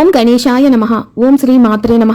ఓం గణేశాయ నమ. ఓం శ్రీ మాత్రే నమ.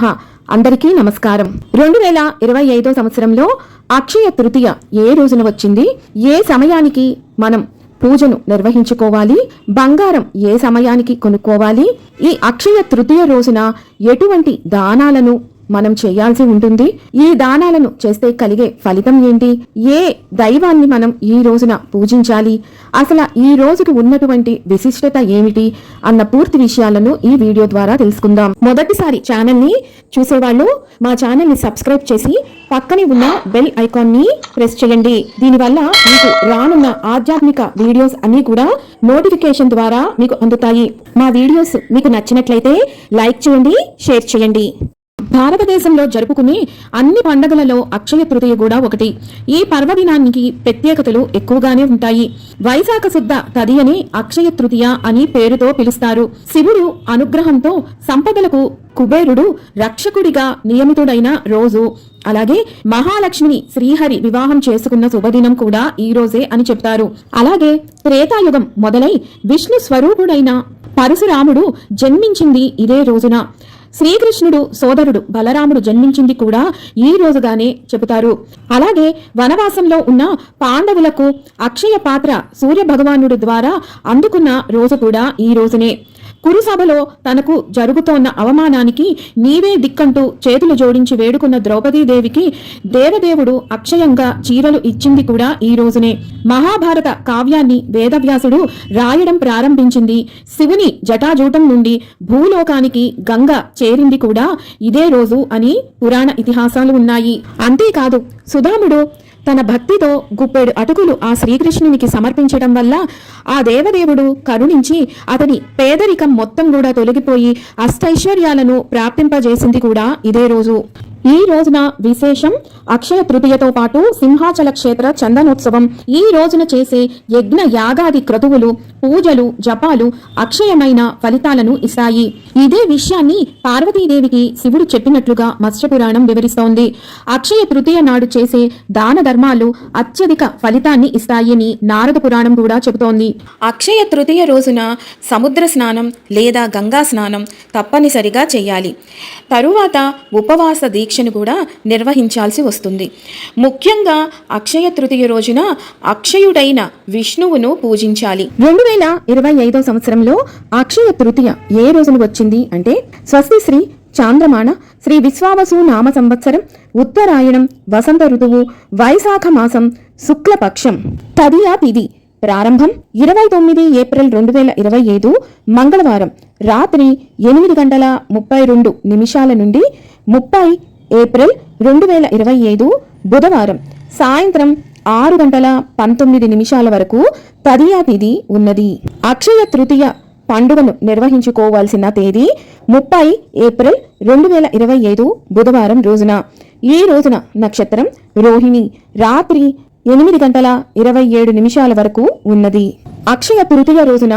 అందరికీ నమస్కారం. రెండు వేల ఇరవై ఐదో సంవత్సరంలో అక్షయ తృతీయ ఏ రోజున వచ్చింది? ఏ సమయానికి మనం పూజను నిర్వహించుకోవాలి? బంగారం ఏ సమయానికి కొనుక్కోవాలి? ఈ అక్షయ తృతీయ రోజున ఎటువంటి దానాలను మనం చేయాల్సి ఉంటుంది. ఈ దానాలను చేస్తే కలిగే ఫలితం ఏంటి? ఏ దైవాన్ని మనం ఈ రోజున పూజించాలి? అసలు ఈ రోజుకి ఉన్నటువంటి విశిష్టత ఏమిటి? అన్న పూర్తి విషయాలను ఈ వీడియో ద్వారా తెలుసుకుందాం. మొదటిసారి ఛానల్ని చూసేవాళ్ళు మా ఛానల్ని సబ్స్క్రైబ్ చేసి పక్కనే ఉన్న బెల్ ఐకాన్ని ప్రెస్ చేయండి. దీనివల్ల మీకు రానున్న ఆధ్యాత్మిక వీడియోస్ అన్ని కూడా నోటిఫికేషన్ ద్వారా మీకు అందుతాయి. మా వీడియోస్ మీకు నచ్చినట్లయితే లైక్ చేయండి షేర్ చేయండి. భారతదేశంలో జరుపుకునే అన్ని పండగలలో అక్షయ తృతీయ కూడా ఒకటి. ఈ పర్వదినానికి ప్రత్యేకతలు ఎక్కువగానే ఉంటాయి. వైశాఖ శుద్ధ తదియని అక్షయ తృతీయ అని పేరుతో పిలుస్తారు. శివుడు అనుగ్రహంతో సంపదలకు కుబేరుడు రక్షకుడిగా నియమితుడైన రోజు. అలాగే మహాలక్ష్మిని శ్రీహరి వివాహం చేసుకున్న శుభదినం కూడా ఈ రోజే అని చెప్తారు. అలాగే త్రేతాయుగం మొదలై విష్ణు స్వరూపుడైన పరశురాముడు జన్మించింది ఇదే రోజున. శ్రీకృష్ణుడు సోదరుడు బలరాముడు జన్మించింది కూడా ఈ రోజుగానే చెబుతారు. అలాగే వనవాసంలో ఉన్న పాండవులకు అక్షయ పాత్ర సూర్య భగవానుడు ద్వారా అందుకున్న రోజు కూడా ఈ రోజునే. కురుసభలో తనకు జరుగుతోన్న అవమానానికి నీవే దిక్కంటూ చేతులు జోడించి వేడుకున్న ద్రౌపదీదేవికి దేవదేవుడు అక్షయంగా చీరలు ఇచ్చింది కూడా ఈ రోజునే. మహాభారత కావ్యాన్ని వేదవ్యాసుడు రాయడం ప్రారంభించింది. శివుని జటాజూటం నుండి భూలోకానికి గంగ చేరింది కూడా ఇదే రోజు అని పురాణ ఇతిహాసాలు ఉన్నాయి. అంతేకాదు సుధాముడు తన భక్తితో గుప్పెడు అటుకులు ఆ శ్రీకృష్ణునికి సమర్పించడం వల్ల ఆ దేవదేవుడు కరుణించి అతని పేదరికం మొత్తం కూడా తొలగిపోయి అష్టైశ్వర్యాలను ప్రాప్తింపజేసింది కూడా ఇదే రోజు. ఈ రోజున విశేషం అక్షయ తృతీయతో పాటు సింహాచల క్షేత్ర చందనోత్సవం. ఈ రోజున చేసే యజ్ఞ యాగాది క్రతువులు పూజలు జపాలు అక్షయమైన ఫలితాలను ఇస్తాయి. ఇదే విషయాన్ని పార్వతీదేవికి శివుడు చెప్పినట్లుగా మత్స్యపురాణం వివరిస్తోంది. అక్షయ తృతీయ నాడు చేసే దాన ధర్మాలు అత్యధిక ఫలితాన్ని ఇస్తాయని నారద పురాణం కూడా చెబుతోంది. అక్షయ తృతీయ రోజున సముద్ర స్నానం లేదా గంగా స్నానం తప్పనిసరిగా చేయాలి. తరువాత ఉపవాస దీక్ష దీక్షను కూడా నిర్వహించాల్సి వస్తుంది. ముఖ్యంగా అక్షయ తృతీయ రోజున అక్షయుడైన విష్ణువును పూజించాలి. రెండు వేల ఇరవై ఐదో సంవత్సరంలో అక్షయ తృతీయ ఏ రోజున వచ్చింది అంటే స్వస్తి శ్రీ చాంద్రమాన శ్రీ విశ్వావసు నామ సంవత్సరం ఉత్తరాయణం వసంత ఋతువు వైశాఖ మాసం శుక్లపక్షం. తదియా తిది. ప్రారంభం ఇరవై తొమ్మిది ఏప్రిల్ రెండు వేల ఇరవై ఐదు మంగళవారం రాత్రి ఎనిమిది గంటల ముప్పై రెండు నిమిషాల నుండి ముప్పై ఏప్రిల్ రెండు వేల ఇరవై ఐదు బుధవారం సాయంత్రం ఆరు గంటల పంతొమ్మిది నిమిషాల వరకు తదియా తిథి ఉన్నది. అక్షయ తృతీయ పండుగను నిర్వహించుకోవాల్సిన తేదీ ముప్పై ఏప్రిల్ రెండు వేల ఇరవై ఐదు బుధవారం రోజున. ఈ రోజున నక్షత్రం రోహిణి రాత్రి ఎనిమిది గంటల ఇరవై ఏడు నిమిషాల వరకు ఉన్నది. అక్షయ తృతీయ రోజున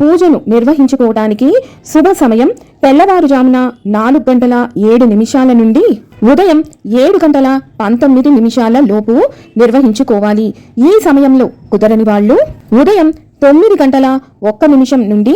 పూజను నిర్వహించుకోవటానికి శుభ సమయం తెల్లవారుజామున నాలుగు గంటల ఏడు నిమిషాల నుండి ఉదయం ఏడు గంటల పంతొమ్మిది నిమిషాల లోపు నిర్వహించుకోవాలి. ఈ సమయంలో కుదరని వాళ్ళు ఉదయం తొమ్మిది గంటల ఒక్క నిమిషం నుండి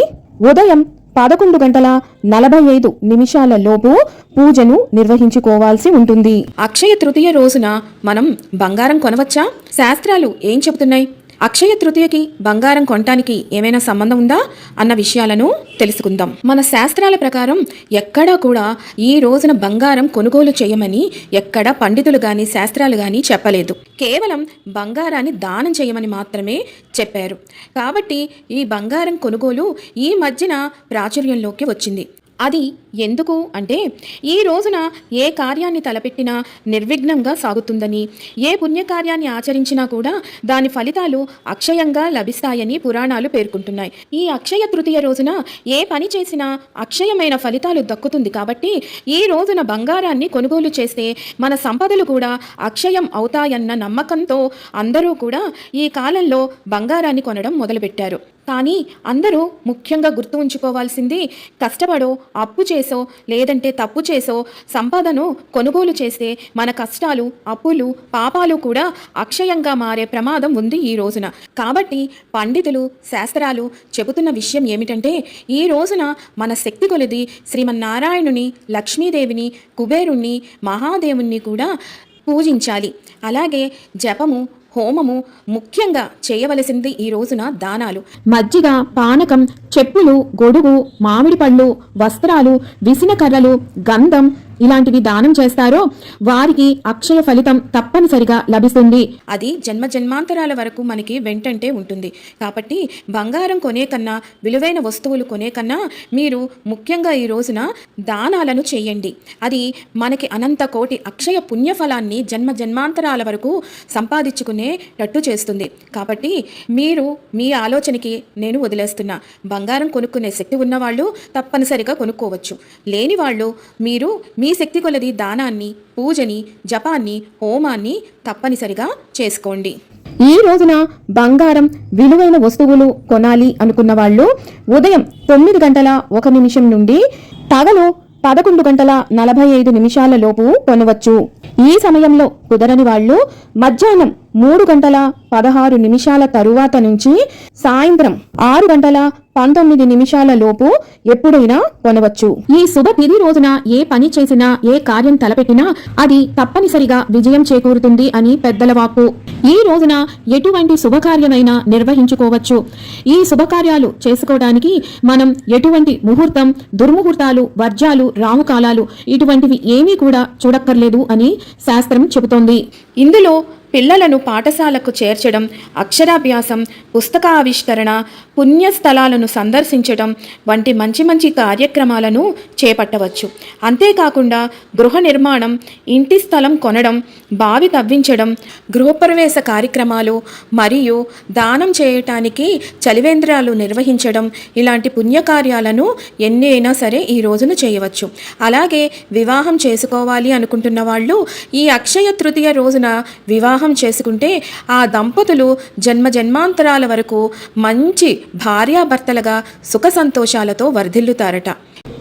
ఉదయం పదకొండు గంటల నలభై ఐదు నిమిషాల లోపు పూజను నిర్వహించుకోవాల్సి ఉంటుంది. అక్షయ తృతీయ రోజున మనం బంగారం కొనవచ్చా? శాస్త్రాలు ఏం చెబుతున్నాయి? అక్షయ తృతీయకి బంగారం కొనటానికి ఏమైనా సంబంధం ఉందా అన్న విషయాలను తెలుసుకుందాం. మన శాస్త్రాల ప్రకారం ఎక్కడా కూడా ఈ రోజున బంగారం కొనుగోలు చేయమని ఎక్కడ పండితులు గాని శాస్త్రాలు గాని చెప్పలేదు. కేవలం బంగారాన్ని దానం చేయమని మాత్రమే చెప్పారు. కాబట్టి ఈ బంగారం కొనుగోలు ఈ మధ్యన ప్రాచుర్యంలోకి వచ్చింది. అది ఎందుకు అంటే ఈ రోజున ఏ కార్యాన్ని తలపెట్టినా నిర్విఘ్నంగా సాగుతుందని ఏ పుణ్యకార్యాన్ని ఆచరించినా కూడా దాని ఫలితాలు అక్షయంగా లభిస్తాయని పురాణాలు పేర్కొంటున్నాయి. ఈ అక్షయ తృతీయ రోజున ఏ పని చేసినా అక్షయమైన ఫలితాలు దక్కుతుంది కాబట్టి ఈ రోజున బంగారాన్ని కొనుగోలు చేస్తే మన సంపదలు కూడా అక్షయం అవుతాయన్న నమ్మకంతో అందరూ కూడా ఈ కాలంలో బంగారాన్ని కొనడం మొదలుపెట్టారు. కానీ అందరూ ముఖ్యంగా గుర్తు ఉంచుకోవాల్సింది కష్టపడో అప్పు చేసో లేదంటే తప్పు చేసో సంపదను కొనుగోలు చేస్తే మన కష్టాలు అప్పులు పాపాలు కూడా అక్షయంగా మారే ప్రమాదం ఉంది ఈ రోజున. కాబట్టి పండితులు శాస్త్రాలు చెబుతున్న విషయం ఏమిటంటే ఈ రోజున మన శక్తి కొలిది శ్రీమన్నారాయణుని లక్ష్మీదేవిని కుబేరుణ్ణి మహాదేవుణ్ణి కూడా పూజించాలి. అలాగే జపము హోమము ముఖ్యంగా చేయవలసింది ఈ రోజున దానాలు. మజ్జిగ పానకం చెప్పులు గొడుగు మామిడి పళ్ళు వస్త్రాలు విసిన కర్రలు గంధం ఇలాంటివి దానం చేస్తారో వారికి అక్షయ ఫలితం తప్పనిసరిగా లభిస్తుంది. అది జన్మ జన్మాంతరాల వరకు మనకి వెంటంటే ఉంటుంది. కాబట్టి బంగారం కొనే కన్నా విలువైన వస్తువులు కొనే కన్నా మీరు ముఖ్యంగా ఈ రోజున దానాలను చేయండి. అది మనకి అనంత కోటి అక్షయ పుణ్యఫలాన్ని జన్మ జన్మాంతరాల వరకు సంపాదించుకునేటట్టు చేస్తుంది. కాబట్టి మీరు మీ ఆలోచనకి నేను వదిలేస్తున్నా. బంగారం కొనుక్కునే శక్తి ఉన్నవాళ్ళు తప్పనిసరిగా కొనుక్కోవచ్చు. లేని వాళ్ళు మీరు మీ శక్తి కొలది దానాన్ని పూజని జపాన్ని హోమాన్ని తప్పనిసరిగా చేసుకోండి. ఈ రోజున బంగారం విలువైన వస్తువులు కొనాలి అనుకున్న వాళ్ళు ఉదయం తొమ్మిది గంటల ఒక నిమిషం నుండి పగలు పదకొండు గంటల నలభై ఐదు నిమిషాల లోపు కొనవచ్చు. ఈ సమయంలో కుదరని వాళ్ళు మధ్యాహ్నం మూడు గంటల పదహారు నిమిషాల తరువాత నుంచి సాయంత్రం ఆరు గంటల పంతొమ్మిది నిమిషాల లోపు ఎప్పుడైనా కొనవచ్చు. ఈ శుభ తిథి రోజున ఏ పని చేసినా ఏ కార్యం తలపెట్టినా అది తప్పనిసరిగా విజయం చేకూరుతుంది అని పెద్దల వాక్కు. ఈ రోజున ఎటువంటి శుభకార్యమైనా నిర్వహించుకోవచ్చు. ఈ శుభకార్యాలు చేసుకోవడానికి మనం ఎటువంటి ముహూర్తం దుర్ముహూర్తాలు వర్జాలు రాముకాలాలు ఇటువంటివి ఏమీ కూడా చూడక్కర్లేదు అని శాస్త్రం చెబుతోంది. ఇందులో పిల్లలను పాఠశాలకు చేర్చడం అక్షరాభ్యాసం పుస్తక ఆవిష్కరణ పుణ్యస్థలాలను సందర్శించడం వంటి మంచి మంచి కార్యక్రమాలను చేపట్టవచ్చు. అంతేకాకుండా గృహ నిర్మాణం ఇంటి స్థలం కొనడం బావి తవ్వించడం గృహప్రవేశ కార్యక్రమాలు మరియు దానం చేయటానికి చలివేంద్రాలు నిర్వహించడం ఇలాంటి పుణ్యకార్యాలను ఎన్ని అయినా సరే ఈ రోజున చేయవచ్చు. అలాగే వివాహం చేసుకోవాలి అనుకుంటున్న వాళ్ళు ఈ అక్షయ తృతీయ రోజున వివాహం చేసుకుంటే ఆ దంపతులు జన్మ జన్మాంతరాల వరకు మంచి భార్యాభర్తలుగా సుఖ సంతోషాలతో వర్ధిల్లుతారట.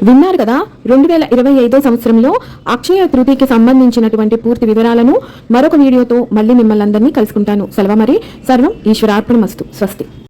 విన్నారు కదా రెండు వేల ఇరవై ఐదో సంవత్సరంలో అక్షయ తృతీయకి సంబంధించినటువంటి పూర్తి వివరాలను మరొక వీడియోతో మళ్ళీ మిమ్మల్ని అందరినీ కలుసుకుంటాను. సెలవు మరి. సర్వం ఈశ్వరార్పణమస్తు. స్వస్తి.